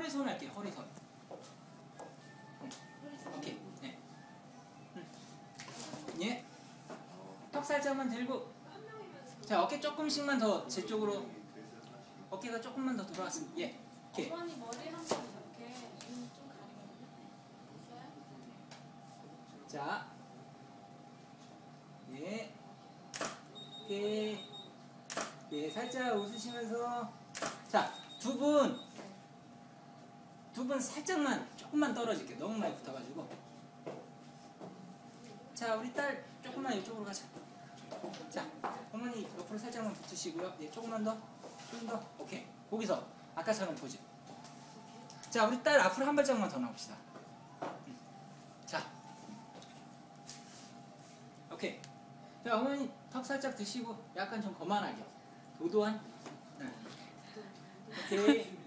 허리선 할게요. 허리선. 오케이. 네. 음. 예. 턱 살짝만 들고. 자 어깨 조금씩만 더 제 쪽으로. 어깨가 조금만 더 돌아갔으면 예. 오케이. 어머니 머리 한번 이렇게 눈좀 가리거든요. 됐어요? 자. 예. 오케이. 예, 살짝 웃으시면서. 자, 두 분. 두분 살짝만, 조금만 떨어질게요. 너무 많이 붙어가지고. 자, 우리 딸 조금만 이쪽으로 가자. 자, 어머니 옆으로 살짝만 붙으시고요. 예, 조금만 더. 좀 더. 오케이. 거기서 아까처럼 포즈. 자, 우리 딸 앞으로 한 발짝만 더 나옵시다. 음. 자. 오케이. 자, 어머니 턱 살짝 드시고 약간 좀 거만하게. 도도한. 네. 오케이.